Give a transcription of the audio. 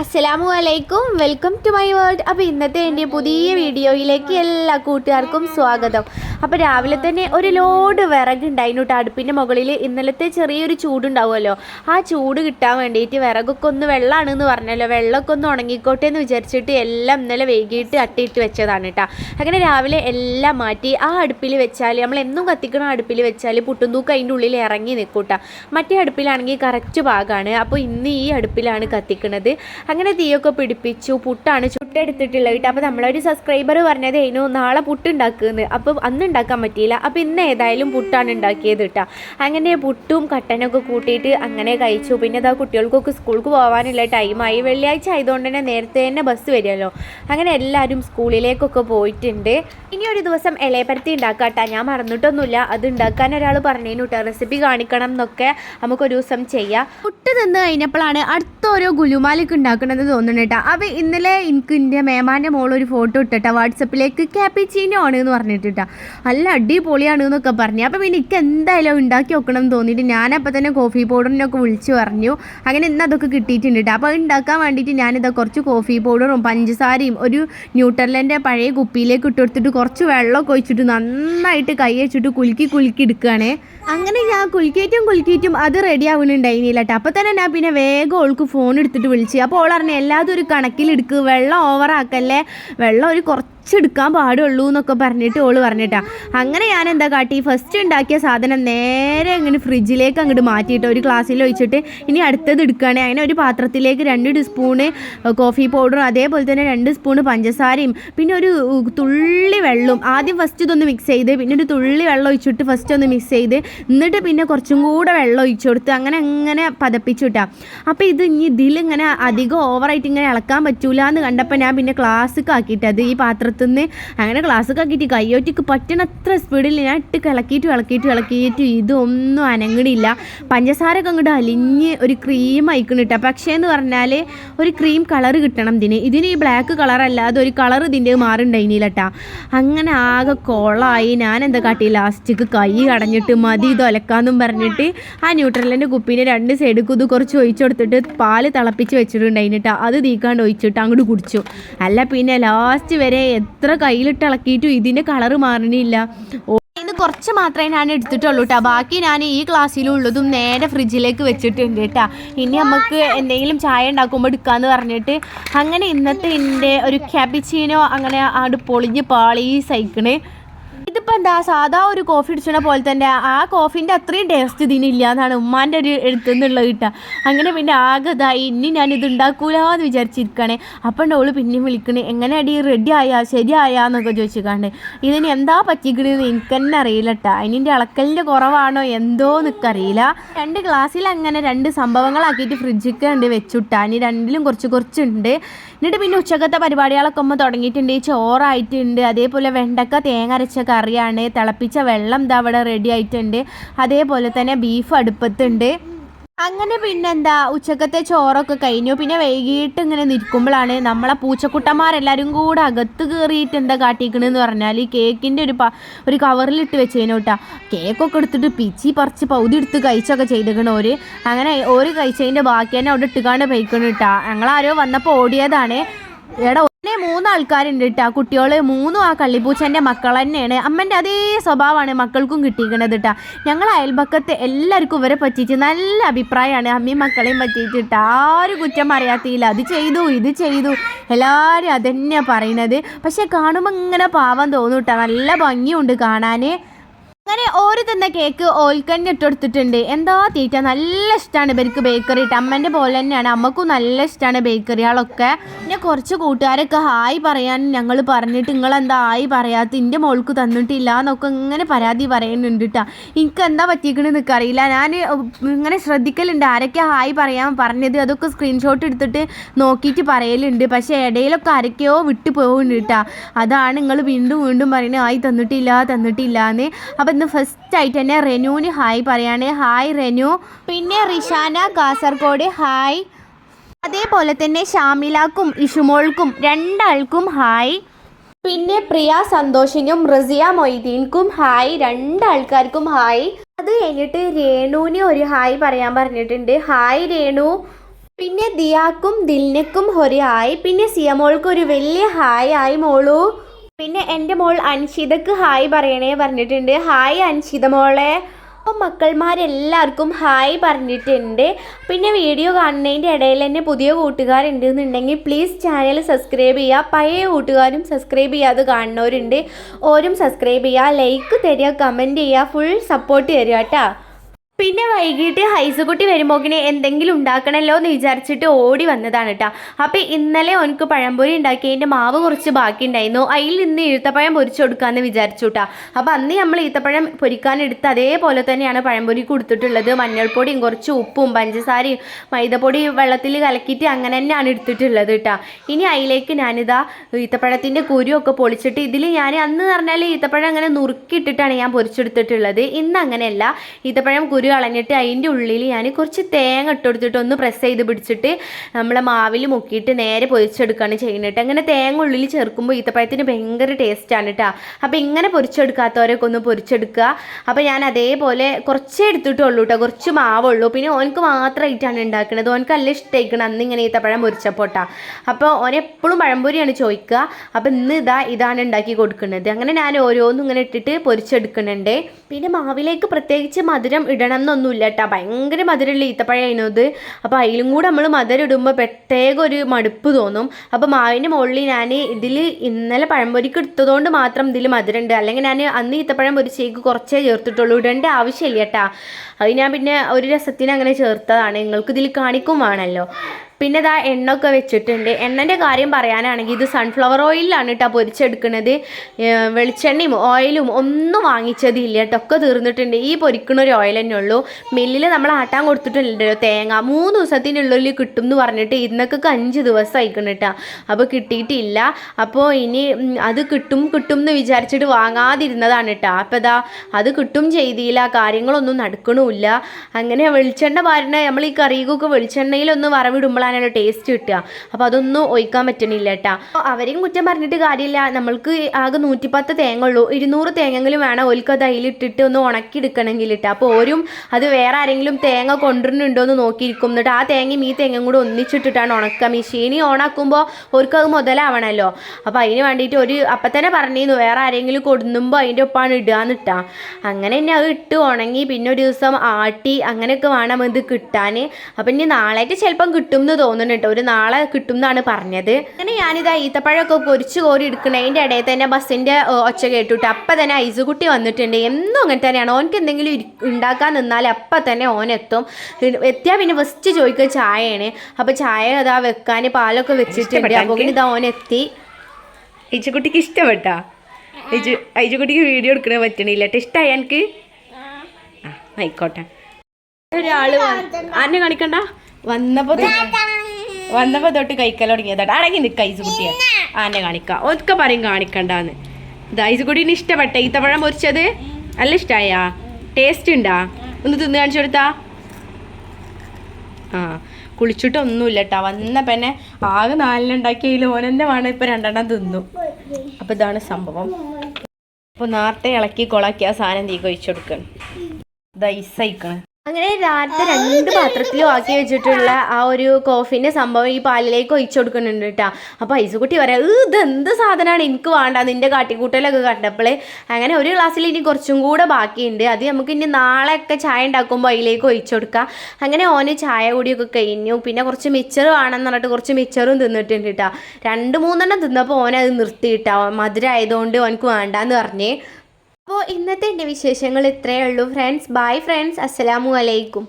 അസ്സലാമു അലൈക്കും. Welcome to my world. അപ്പോൾ ഇന്നത്തെ എന്റെ പുതിയ വീഡിയോയിലേക്ക് എല്ലാ കൂട്ടുകാർക്കും സ്വാഗതം. അപ്പോൾ രാവിലെ തന്നെ ഒരു ലോഡ് വിറകുണ്ടായിരുന്നു കേട്ടോ അടുപ്പിന്റെ മുകളിൽ ഇന്നലത്തെ ചെറിയൊരു ചൂടുണ്ടാവുമല്ലോ. ആ ചൂട് കിട്ടാൻ വേണ്ടിയിട്ട് വിറകൊക്കെ ഒന്ന് വെള്ളമാണെന്ന് പറഞ്ഞല്ലോ. വെള്ളമൊക്കെ ഒന്ന് ഉണങ്ങിക്കോട്ടെ എന്ന് വിചാരിച്ചിട്ട് എല്ലാം ഇന്നലെ വൈകിട്ട് അട്ടിയിട്ട് വെച്ചതാണ് കേട്ടോ അങ്ങനെ രാവിലെ എല്ലാം മാറ്റി ആ അടുപ്പിൽ വെച്ചാൽ നമ്മൾ എന്നും കത്തിക്കണ അടുപ്പിൽ വെച്ചാൽ പുട്ടുന്തൂക്ക് അതിന്റെ ഉള്ളിൽ ഇറങ്ങി നിൽക്കൂട്ട മറ്റേ അടുപ്പിലാണെങ്കിൽ കറക്റ്റ് ഭാഗമാണ് അപ്പോൾ ഇന്ന് ഈ അടുപ്പിലാണ് കത്തിക്കുന്നത് അങ്ങനെ തീയൊക്കെ പിടിപ്പിച്ചു. പുട്ടാണ് ചുട്ടെടുത്തിട്ടുള്ളത് കേട്ടോ അപ്പോൾ നമ്മളൊരു സബ്സ്ക്രൈബർ പറഞ്ഞത് അതിനു നാളെ പുട്ടുണ്ടാക്കുന്നത് അപ്പോൾ അന്ന് ഉണ്ടാക്കാൻ പറ്റിയില്ല. അപ്പോൾ ഇന്ന് ഏതായാലും പുട്ടാണ് ഉണ്ടാക്കിയത് കേട്ടോ അങ്ങനെ പുട്ടും കട്ടനൊക്കെ കൂട്ടിയിട്ട് അങ്ങനെ കഴിച്ചു. പിന്നെ അതാ കുട്ടികൾക്കൊക്കെ സ്കൂൾക്ക് പോകാനുള്ള ടൈമായി വെള്ളിയാഴ്ച ആയതുകൊണ്ട് തന്നെ നേരത്തെ തന്നെ ബസ് വരുമല്ലോ അങ്ങനെ എല്ലാവരും സ്കൂളിലേക്കൊക്കെ പോയിട്ടുണ്ട്. ഇനി ഒരു ദിവസം ഇലയപ്പരത്തി ഉണ്ടാക്കാട്ടാ ഞാൻ മറന്നിട്ടൊന്നുമില്ല. അത് ഉണ്ടാക്കാൻ ഒരാൾ പറഞ്ഞു കേട്ടോ റെസിപ്പി കാണിക്കണം എന്നൊക്കെ നമുക്കൊരു ദിവസം ചെയ്യാം. പുട്ട് നിന്ന് കഴിഞ്ഞപ്പോഴാണ് അടുത്ത ഓരോ ഗുലുമാലൊക്കെ ഉണ്ടാക്കണമെന്ന് തോന്നുന്നു കേട്ടോ അപ്പോൾ ഇന്നലെ എനിക്ക് എന്റെ മേമാന്റെ മോളൊരു ഫോട്ടോ ഇട്ടിട്ടാ. വാട്സപ്പിലേക്ക് ക്യാപ്പിച്ചീനോ ആണ് എന്ന് പറഞ്ഞിട്ടാ നല്ല അടിപൊളിയാണ് എന്നൊക്കെ പറഞ്ഞു. അപ്പം എനിക്ക് എന്തായാലും ഉണ്ടാക്കി വെക്കണം എന്ന് തോന്നിയിട്ട് ഞാനപ്പോൾ തന്നെ കോഫി പൗഡറിനൊക്കെ വിളിച്ച് പറഞ്ഞു. അങ്ങനെ ഇന്ന് അതൊക്കെ കിട്ടിയിട്ടുണ്ട് കേട്ടോ അപ്പോൾ ഉണ്ടാക്കാൻ വേണ്ടിയിട്ട് ഞാനിതാ കുറച്ച് കോഫി പൗഡറും പഞ്ചസാരയും ഒരു ന്യൂട്രലിന്റെ പഴയ കുപ്പിയിലേക്ക് ഇട്ട് കൊടുത്തിട്ട് കുറച്ച് വെള്ളമൊക്കെ ഒഴിച്ചിട്ട് നന്നായിട്ട് കൈ വെച്ചിട്ട് കുലുക്കി കുലുക്കി എടുക്കുകയാണേ. അങ്ങനെ ഞാൻ കുലുക്കിയിട്ടും കുലുക്കിയിട്ടും അത് റെഡി ആവുന്നുണ്ടായിരുന്നില്ല കേട്ടോ അപ്പോൾ തന്നെ ഞാൻ പിന്നെ വേഗം ഓൾക്ക് ഫോൺ എടുത്തിട്ട് വിളിച്ച്. അപ്പോൾ ഓൾ പറഞ്ഞു എല്ലാതും ഒരു കണക്കിലെടുക്കുക വെള്ളം ഓവറാക്കല്ലേ വെള്ളം ഒരു കുറച്ചെടുക്കാൻ പാടുള്ളൂ എന്നൊക്കെ പറഞ്ഞിട്ട് ഓൾ പറഞ്ഞിട്ടാ. അങ്ങനെ ഞാൻ എന്താ കാട്ടി? ഫസ്റ്റ് ഉണ്ടാക്കിയ സാധനം നേരെ അങ്ങനെ ഫ്രിഡ്ജിലേക്ക് അങ്ങോട്ട് മാറ്റിയിട്ട് ഒരു ഗ്ലാസ്സിൽ ഒഴിച്ചിട്ട് ഇനി അടുത്തത് എടുക്കുകയാണെങ്കിൽ അങ്ങനെ ഒരു പാത്രത്തിലേക്ക് രണ്ട് സ്പൂണ് കോഫി പൗഡറും അതേപോലെ തന്നെ രണ്ട് സ്പൂണ് പഞ്ചസാരയും പിന്നെ ഒരു തുള്ളി വെള്ളവും ആദ്യം ഫസ്റ്റ് ഇതൊന്ന് മിക്സ് ചെയ്ത് പിന്നെ ഒരു തുള്ളി വെള്ളം ഒഴിച്ചിട്ട് ഫസ്റ്റ് ഒന്ന് മിക്സ് ചെയ്ത് എന്നിട്ട് പിന്നെ കുറച്ചും കൂടെ വെള്ളം ഒഴിച്ചു കൊടുത്ത് അങ്ങനെ അങ്ങനെ പതപ്പിച്ചു കിട്ടാം അപ്പോൾ ഇത് ഇനി ഇതിലിങ്ങനെ അധികം ഓവറായിട്ട് ഇങ്ങനെ ഇളക്കാൻ പറ്റൂല എന്ന് കണ്ടപ്പോൾ ഞാൻ പിന്നെ ക്ലാസ്സിക്ക് ആക്കിയിട്ടത് ഈ പാത്രത്തിൽ നിന്ന് അങ്ങനെ ക്ലാസ്സൊക്കെ ആക്കിയിട്ട് കയ്യോറ്റിക്ക് പറ്റണത്ര സ്പീഡിൽ ഞാൻ ഇട്ട് കിളക്കിയിട്ട് ഇളക്കിയിട്ട് ഇളക്കിയിട്ട് ഇതൊന്നും അനങ്ങണില്ല. പഞ്ചസാര ഒക്കെ അങ്ങോട്ട് അലിഞ്ഞ് ഒരു ക്രീം അയക്കണം കിട്ടുക പക്ഷേ എന്ന് പറഞ്ഞാൽ ഒരു ക്രീം കളർ കിട്ടണം ഇതിന്. ഇതിന് ഈ ബ്ലാക്ക് കളർ അല്ലാതെ ഒരു കളർ ഇതിന്റെ മാറുണ്ടായിനില്ല അങ്ങനെ ആകെ കൊളായി. ഞാൻ എന്താ കാട്ടി? ലാസ്റ്റിക്ക് കൈ കടഞ്ഞിട്ട് മതി ഇത് ഒലക്കാന്നും പറഞ്ഞിട്ട് ആ ന്യൂട്രലിന്റെ കുപ്പീനെ രണ്ട് സൈഡ് ഇത് കുറച്ച് ഒഴിച്ചു കൊടുത്തിട്ട് പാൽ തിളപ്പിച്ച് വെച്ചിട്ടുണ്ടായിട്ടാ അത് തീക്കാണ്ട് ഒഴിച്ചിട്ട് അങ്ങോട്ട് കുടിച്ചു. അല്ല പിന്നെ ലാസ്റ്റ് വരെ എത്ര കയ്യിലിട്ട് ഇളക്കിയിട്ടും ഇതിന്റെ കളറ് മാറണില്ല. കുറച്ച് മാത്രമേ ഞാൻ എടുത്തിട്ടുള്ളൂ കേട്ടോ ബാക്കി ഞാൻ ഈ ക്ലാസ്സിലുള്ളതും നേരെ ഫ്രിഡ്ജിലേക്ക് വെച്ചിട്ടുണ്ട് കേട്ടോ ഇനി നമുക്ക് എന്തെങ്കിലും ചായ ഉണ്ടാക്കുമ്പോൾ എടുക്കാമെന്ന് പറഞ്ഞിട്ട് അങ്ങനെ ഇന്നത്തെ എന്റെ ഒരു ക്യാപിച്ചീനോ അങ്ങനെ ആട് പൊളിഞ്ഞ് പാളി സൈക്കിണ് ഇതിപ്പോൾ എന്താ സാധാ ഒരു കോഫി അടിച്ചണ പോലെ തന്നെ ആ കോഫിന്റെ അത്രയും ടേസ്റ്റ് ഇതിനില്ല എന്നാണ് ഉമ്മാന്റെ ഒരു എടുത്തുനിന്നുള്ളത് കിട്ടുക. അങ്ങനെ പിന്നെ ആകെ ഇതായി ഇനി ഞാനിത് ഉണ്ടാക്കൂല എന്ന് വിചാരിച്ചിരിക്കണേ. അപ്പം ഓൾ പിന്നെയും വിളിക്കണേ എങ്ങനെ അടി റെഡി ആയാ ശരിയായാ എന്നൊക്കെ ചോദിച്ചിക്കാണ്ട്. ഇതിന് എന്താ പറ്റിക്കണെന്ന് എനിക്ക് തന്നെ അറിയില്ല കേട്ടോ അതിന്റെ അളക്കലിന്റെ കുറവാണോ എന്തോ എന്നൊക്കറിയില്ല രണ്ട് ഗ്ലാസ്സിൽ അങ്ങനെ രണ്ട് സംഭവങ്ങളാക്കിയിട്ട് ഫ്രിഡ്ജിക്ക് ഉണ്ട് വെച്ചുട്ടാ ഇനി രണ്ടിലും കുറച്ച് കുറച്ചുണ്ട്. എന്നിട്ട് പിന്നെ ഉച്ചക്കത്തെ പരിപാടികളൊക്കെ ഒന്ന് തുടങ്ങിയിട്ടുണ്ട്. ചോറായിട്ടുണ്ട് അതേപോലെ വെണ്ടക്ക തേങ്ങ അരച്ച കറിയാണ് തിളപ്പിച്ച വെള്ളം ഇതാ അവിടെ റെഡി ആയിട്ടുണ്ട്. അതേപോലെ തന്നെ ബീഫ് അടുപ്പത്തുണ്ട്. അങ്ങനെ പിന്നെന്താ ഉച്ചക്കത്തെ ചോറൊക്കെ കഴിഞ്ഞു. പിന്നെ വൈകിട്ട് ഇങ്ങനെ നിൽക്കുമ്പോഴാണ് നമ്മളെ പൂച്ചക്കുട്ടന്മാരെല്ലാരും കൂടെ അകത്ത് കയറിയിട്ട് എന്താ കാട്ടിക്കണെന്ന് പറഞ്ഞാൽ ഈ കേക്കിന്റെ ഒരു പ ഒരു കവറിലിട്ട് വെച്ചേനു കേട്ടാ കേക്കൊക്കെ എടുത്തിട്ട് പിച്ചി പറിച്ച് പൗതി എടുത്ത് കഴിച്ചൊക്കെ ചെയ്തിക്കണ ഓര് അങ്ങനെ ഒരു കഴിച്ചതിന്റെ ബാക്കി തന്നെ അവിടെ ഇട്ടുകാണ്ട് പോയിക്കണു കേട്ടാ ഞങ്ങളാരോ വന്നപ്പോൾ ഓടിയതാണ്. എടാ ആൾക്കാരുണ്ട് കേട്ടോ കുട്ടികൾ മൂന്നും ആ കള്ളിപ്പൂച്ചന്റെ മക്കൾ തന്നെയാണ്. അമ്മന്റെ അതേ സ്വഭാവമാണ് മക്കൾക്കും കിട്ടിയിരിക്കുന്നത് കേട്ടോ ഞങ്ങൾ അയൽപക്കത്തെ എല്ലാവർക്കും ഇവരെ പറ്റിയിട്ട് നല്ല അഭിപ്രായമാണ്. അമ്മയും മക്കളെയും പറ്റിയിട്ട് ആരും കുറ്റം അറിയാത്തില്ല അത് ചെയ്തു ഇത് ചെയ്തു. എല്ലാവരും അതന്നെയാണ് പറയുന്നത്. പക്ഷെ കാണുമ്പോൾ ഇങ്ങനെ പാവം തോന്നും കേട്ടോ നല്ല ഭംഗിയുണ്ട് കാണാൻ അങ്ങനെ ഓര് തന്ന കേക്ക് ഓൽക്കന്നെ ഇട്ടെടുത്തിട്ടുണ്ട്. എന്താ തീറ്റ? നല്ല ഇഷ്ടമാണ് ഇവർക്ക് ബേക്കറി ഇട്ട്. അമ്മന്റെ പോലെ തന്നെയാണ്. അമ്മക്കും നല്ല ഇഷ്ടമാണ് ബേക്കറികളൊക്കെ പിന്നെ കുറച്ച് കൂട്ടുകാരൊക്കെ ഹായ് പറയാൻ ഞങ്ങൾ പറഞ്ഞിട്ട് നിങ്ങളെന്താ ഹായ് പറയാത്ത? എന്റെ മോൾക്ക് തന്നിട്ടില്ല എന്നൊക്കെ ഇങ്ങനെ പരാതി പറയുന്നുണ്ട് കേട്ടോ എനിക്ക് എന്താ പറ്റിക്കണെന്ന് എനിക്കറിയില്ല ഞാൻ ഇങ്ങനെ ശ്രദ്ധിക്കലുണ്ട്. ആരൊക്കെ ഹായ് പറയാൻ പറഞ്ഞത്? അതൊക്കെ സ്ക്രീൻഷോട്ട് എടുത്തിട്ട് നോക്കിയിട്ട് പറയലുണ്ട്. പക്ഷേ ഇടയിലൊക്കെ ആരൊക്കെയോ വിട്ടു പോകുന്നുണ്ട് കേട്ടോ അതാണ് നിങ്ങൾ വീണ്ടും വീണ്ടും പറയുന്നത്. ഹായ് തന്നിട്ടില്ല തന്നിട്ടില്ല എന്ന് അപ്പം ഇന്ന് ഫസ്റ്റ് ആയിട്ട് തന്നെ റെനുവിന് ഹായ് പറയാണ്. ഹായ് റെനു. പിന്നെ റിഷാന കാസർഗോഡ് ഹായ്. അതേപോലെ തന്നെ ഷാമിലാക്കും ഇഷുമോൾക്കും രണ്ടാൾക്കും ഹായ്. പിന്നെ പ്രിയ സന്തോഷിനും റസിയ മൊയ്തീൻക്കും ഹായ്. രണ്ടാൾക്കാർക്കും ഹായ്. അത് കഴിഞ്ഞിട്ട് രേണുവിന് ഒരു ഹായ് പറയാൻ പറഞ്ഞിട്ടുണ്ട്. ഹായ് രേണു. പിന്നെ ദിയാക്കും ദിൽനക്കും ഒരു ഹായ്. പിന്നെ സിയമോൾക്കും ഒരു വലിയ ഹായ്. ആയി മോളു. പിന്നെ എന്റെ മോൾ അൻഷിതക്ക് ഹായ് പറയണേ പറഞ്ഞിട്ടുണ്ട്. ഹായ് അൻഷിത മോളെ. അപ്പം മക്കൾമാരെല്ലാവർക്കും ഹായ് പറഞ്ഞിട്ടുണ്ട്. പിന്നെ വീഡിയോ കാണുന്നതിന്റെ ഇടയിൽ തന്നെ പുതിയ കൂട്ടുകാരുണ്ട് എന്നുണ്ടെങ്കിൽ പ്ലീസ് ചാനൽ സബ്സ്ക്രൈബ് ചെയ്യുക. പഴയ കൂട്ടുകാരും സബ്സ്ക്രൈബ് ചെയ്യാതെ കാണുന്നവരുണ്ട്. ഓരും സബ്സ്ക്രൈബ് ചെയ്യുക. ലൈക്ക് തരിക കമന്റ് ചെയ്യുക. ഫുൾ സപ്പോർട്ട് തരിക കേട്ടോ. പിന്നെ വൈകിട്ട് ഹൈസുകുട്ടി വരുമ്പോക്കിന് എന്തെങ്കിലും ഉണ്ടാക്കണമല്ലോ എന്ന് വിചാരിച്ചിട്ട് ഓടി വന്നതാണ് കേട്ടോ അപ്പോൾ ഇന്നലെ ഓനക്ക് പഴംപൊരി ഉണ്ടാക്കി അതിന്റെ മാവ് കുറച്ച് ബാക്കി ഉണ്ടായിരുന്നു അതിൽ നിന്ന് ഈത്തപ്പഴം പൊരിച്ചു കൊടുക്കാമെന്ന് വിചാരിച്ചു കേട്ടോ അപ്പോൾ അന്ന് നമ്മൾ ഈത്തപ്പഴം പൊരിക്കാനെടുത്ത് അതേപോലെ തന്നെയാണ് പഴംപൊരി കൊടുത്തിട്ടുള്ളത്. മഞ്ഞൾപ്പൊടിയും കുറച്ച് ഉപ്പും പഞ്ചസാരയും മൈദപ്പൊടി വെള്ളത്തിൽ കലക്കിയിട്ട് അങ്ങനെ തന്നെയാണ് എടുത്തിട്ടുള്ളത് കേട്ടോ ഇനി അതിലേക്ക് ഞാനിതാ ഈത്തപ്പഴത്തിന്റെ കുരുവൊക്കെ പൊളിച്ചിട്ട് ഇതിൽ ഞാൻ അന്ന് പറഞ്ഞാൽ ഈത്തപ്പഴം അങ്ങനെ നുറുക്കിയിട്ടിട്ടാണ് ഞാൻ പൊരിച്ചെടുത്തിട്ടുള്ളത്. ഇന്ന് അങ്ങനെയല്ല. ഈത്തപ്പഴം കുരു കളഞ്ഞിട്ട് അതിന്റെ ഉള്ളിൽ ഞാൻ കുറച്ച് തേങ്ങ ഇട്ട് കൊടുത്തിട്ട് ഒന്ന് പ്രസ് ചെയ്ത് പിടിച്ചിട്ട് നമ്മളെ മാവിൽ മുക്കിയിട്ട് നേരെ പൊരിച്ചെടുക്കുകയാണ് ചെയ്യുന്നത് അങ്ങനെ തേങ്ങ ഉള്ളിൽ ചേർക്കുമ്പോൾ ഈത്തപ്പഴത്തിന് ഭയങ്കര ടേസ്റ്റാണ് കേട്ടോ. അപ്പോൾ ഇങ്ങനെ പൊരിച്ചെടുക്കാത്തവരൊക്കെ ഒന്ന് പൊരിച്ചെടുക്കുക. അപ്പോൾ ഞാൻ അതേപോലെ കുറച്ചേ എടുത്തിട്ടുള്ളൂ കേട്ടോ. കുറച്ച് മാവുള്ളൂ. പിന്നെ ഓനക്ക് മാത്രമായിട്ടാണ് ഉണ്ടാക്കുന്നത് ഓനക്ക് നല്ല ഇഷ്ടമായിക്കണം അന്ന് ഇങ്ങനെ ഈത്തപ്പഴം പൊരിച്ചപ്പോട്ടാ അപ്പോൾ ഓൻ എപ്പോഴും പഴംപൊരിയാണ് ചോദിക്കുക. അപ്പോൾ ഇന്ന് ഇതാ ഇതാണ് ഉണ്ടാക്കി കൊടുക്കുന്നത്. അങ്ങനെ ഞാൻ ഓരോന്നും ഇങ്ങനെ ഇട്ടിട്ട് പൊരിച്ചെടുക്കുന്നുണ്ട്. പിന്നെ മാവിലേക്ക് പ്രത്യേകിച്ച് മധുരം ഇടണം എന്നൊന്നുമില്ല കേട്ടോ ഭയങ്കര മധുരമുള്ള ഈത്തപ്പഴമായിരുന്നു ഇത്. അപ്പോൾ അതിലും കൂടെ നമ്മൾ മധുരം ഇടുമ്പോൾ പ്രത്യേക ഒരു മടുപ്പ് തോന്നും. അപ്പോൾ മാവിന്റെ മുകളിൽ ഞാൻ ഇതിൽ ഇന്നലെ പഴംപൊരിക്ക് എടുത്തതുകൊണ്ട് മാത്രം ഇതിൽ മധുരമുണ്ട്. അല്ലെങ്കിൽ ഞാൻ അന്ന് ഈത്തപ്പഴം പൊരിച്ചേക്ക് കുറച്ചേ ചേർത്തിട്ടുള്ളൂ. ഇടേണ്ട ആവശ്യമില്ല കേട്ടോ അത് ഞാൻ പിന്നെ ഒരു രസത്തിന് അങ്ങനെ ചേർത്തതാണ്. നിങ്ങൾക്ക് ഇതിൽ കാണിക്കും വേണമല്ലോ. പിന്നെ ഇതാ എണ്ണൊക്കെ വെച്ചിട്ടുണ്ട്. എണ്ണന്റെ കാര്യം പറയാനാണെങ്കിൽ ഇത് സൺഫ്ലവർ ഓയിലാണ് കേട്ടോ പൊരിച്ചെടുക്കുന്നത്. വെളിച്ചെണ്ണയും ഓയിലും ഒന്നും വാങ്ങിച്ചതില്ല കേട്ടോ ഒക്കെ തീർന്നിട്ടുണ്ട്. ഈ പൊരിക്കണ ഒരു ഓയിൽ തന്നെ ഉള്ളൂ. മില്ലിൽ നമ്മൾ ആട്ടാൻ കൊടുത്തിട്ടുണ്ടല്ലോ. തേങ്ങ മൂന്ന് ദിവസത്തിനുള്ളിൽ കിട്ടും എന്ന് പറഞ്ഞിട്ട് ഇന്നൊക്കെ അഞ്ച് ദിവസം അയക്കണം കേട്ടോ അപ്പോൾ കിട്ടിയിട്ടില്ല. അപ്പോൾ ഇനി അത് കിട്ടും കിട്ടും എന്ന് വിചാരിച്ചിട്ട് വാങ്ങാതിരുന്നതാണ് കേട്ടോ അപ്പോൾ ഇതാ അത് കിട്ടും ചെയ്തില്ല. കാര്യങ്ങളൊന്നും നടക്കണമില്ല അങ്ങനെ വെളിച്ചെണ്ണ പാരണ നമ്മൾ ഈ കറികൊക്കെ വെളിച്ചെണ്ണയിലൊന്ന് വറവിടുമ്പോഴാണല്ലോ ടേസ്റ്റ് കിട്ടുക. അപ്പോൾ അതൊന്നും ഒഴിക്കാൻ പറ്റണില്ല കേട്ടോ. അവരെയും കുറ്റം പറഞ്ഞിട്ട് കാര്യമില്ല. നമ്മൾക്ക് ആകെ നൂറ്റിപ്പത്ത് തേങ്ങ ഉള്ളൂ ഇരുന്നൂറ് തേങ്ങെങ്കിലും വേണം ഓൽക്ക് അത് അതിലിട്ടിട്ട് ഒന്ന് ഉണക്കി എടുക്കണമെങ്കിൽ ഇട്ടാ അപ്പോൾ ഓരും അത് വേറെ ആരെങ്കിലും തേങ്ങ കൊണ്ടുവരുന്നുണ്ടോ എന്ന് നോക്കിയിരിക്കും. എന്നിട്ട് ആ തേങ്ങയും ഈ തേങ്ങയും കൂടെ ഒന്നിച്ചിട്ടിട്ടാണ് ഉണക്കുക. മെഷീനി ഓണാക്കുമ്പോൾ ഓർക്ക് അത് മുതലാവണമല്ലോ അപ്പോൾ അതിന് വേണ്ടിയിട്ട് ഒരു അപ്പം തന്നെ പറഞ്ഞിരുന്നു വേറെ ആരെങ്കിലും കൊടുന്നുമ്പോൾ അതിന്റെ ഒപ്പാണ് ഇടുകയെന്ന് ഇട്ടാ. അങ്ങനെ തന്നെ അത് ഇട്ട് ഉണങ്ങി പിന്നെ ഒരു ദിവസം ആട്ടി അങ്ങനെയൊക്കെ വേണം ഇത് കിട്ടാൻ. അപ്പം ഇനി നാളായിട്ട് ചിലപ്പം കിട്ടും എന്ന് തോന്നുന്നു കേട്ടോ ഒരു നാളെ കിട്ടും എന്നാണ് പറഞ്ഞത്. അങ്ങനെ ഞാനിതാ ഈത്തപ്പഴമൊക്കെ പൊരിച്ചു കോരി എടുക്കണതിന്റെ ഇടയിൽ തന്നെ ബസ്സിന്റെ ഒച്ച കേട്ടിട്ട് അപ്പം തന്നെ ഐസുകുട്ടി വന്നിട്ടുണ്ട്. എന്നും അങ്ങനെ തന്നെയാണ്. ഓനക്ക് എന്തെങ്കിലും ഉണ്ടാക്കാൻ നിന്നാൽ അപ്പം തന്നെ ഓനെത്തും. എത്തിയാൽ പിന്നെ ഫസ്റ്റ് ചോദിക്കുക ചായയാണ്. അപ്പോൾ ചായ അതാ വെക്കാൻ പാലൊക്കെ വെച്ചിട്ടുണ്ട്. അപ്പോൾ ഇതാ ഓനെത്തി. ഐജുകുട്ടിക്ക് ഇഷ്ടപ്പെട്ടാ? ഐജു ഐജുകുട്ടിക്ക് വീഡിയോ എടുക്കണ പറ്റണില്ല കേട്ടോ ഇഷ്ടമായി എനിക്ക് ആ. ആയിക്കോട്ടെ. ഒരാൾ ആന്നെ കാണിക്കണ്ട? വന്നപ്പോ തൊട്ട് വന്നപ്പോ തൊട്ട് കഴിക്കൽ തുടങ്ങിയതാ. അടങ്ങി നിക്ക ഐസുകുട്ടിയെ ആന്നെ കാണിക്കാം. ഒക്കെ പറയും കാണിക്കണ്ടാന്ന്. ഇത് ഐസുകുട്ടീന് ഇഷ്ടപ്പെട്ട. ഈത്തപ്പഴം പൊരിച്ചത് നല്ല ഇഷ്ടായാ? ടേസ്റ്റ് ഉണ്ടാ ഒന്ന് തിന്ന് കാണിച്ചു കൊടുത്താ. ആ കുളിച്ചിട്ടൊന്നുമില്ല കേട്ടോ വന്ന പിന്നെ ആകെ നാലിനുണ്ടാക്കിയതിൽ ഓനെന്നെ വേണം ഇപ്പൊ രണ്ടെണ്ണം തിന്നു. അപ്പൊ ഇതാണ് സംഭവം. അപ്പൊ നേരത്തെ ഇളക്കി കൊളാക്കി ആ സാധനം തീ കൊഴിച്ചു കൊടുക്കണം. ഇത് ഐസയിക്കണം അങ്ങനെ രാത്രി രണ്ട് പാത്രത്തിലും ആക്കി വെച്ചിട്ടുള്ള ആ ഒരു കോഫിന്റെ സംഭവം ഈ പാലിലേക്ക് ഒഴിച്ചു കൊടുക്കുന്നുണ്ട് കേട്ടോ. അപ്പോൾ ഐസുകുട്ടി പറയാം "ഏ, ഇത് എന്ത് സാധനമാണ് എനിക്ക് വേണ്ട. നിന്റെ കാട്ടിക്കൂട്ടലൊക്കെ കണ്ടപ്പോൾ അങ്ങനെ ഒരു ഗ്ലാസ്സിൽ ഇനി കുറച്ചും കൂടെ ബാക്കിയുണ്ട്. അത് നമുക്ക് ഇനി നാളെയൊക്കെ ചായ ഉണ്ടാക്കുമ്പോൾ അതിലേക്ക് ഒഴിച്ചു കൊടുക്കാം. അങ്ങനെ ഓന് ചായ കൂടിയൊക്കെ കഴിഞ്ഞു. പിന്നെ കുറച്ച് മിച്ചർ വേണമെന്ന് പറഞ്ഞിട്ട് കുറച്ച് മിച്ചറും തിന്നിട്ടുണ്ട് കേട്ടോ. രണ്ട് മൂന്നെണ്ണം തിന്നപ്പോൾ ഓനത് നിർത്തിയിട്ടാ മധുര ആയതുകൊണ്ട് ഓനക്ക് വേണ്ടാന്ന് പറഞ്ഞ്. അപ്പോൾ ഇന്നത്തെ എന്റെ വിശേഷങ്ങൾ ഇത്രയേ ഉള്ളൂ. ഫ്രണ്ട്സ് ബൈ ഫ്രണ്ട്സ് അസ്സലാമു അലൈക്കും.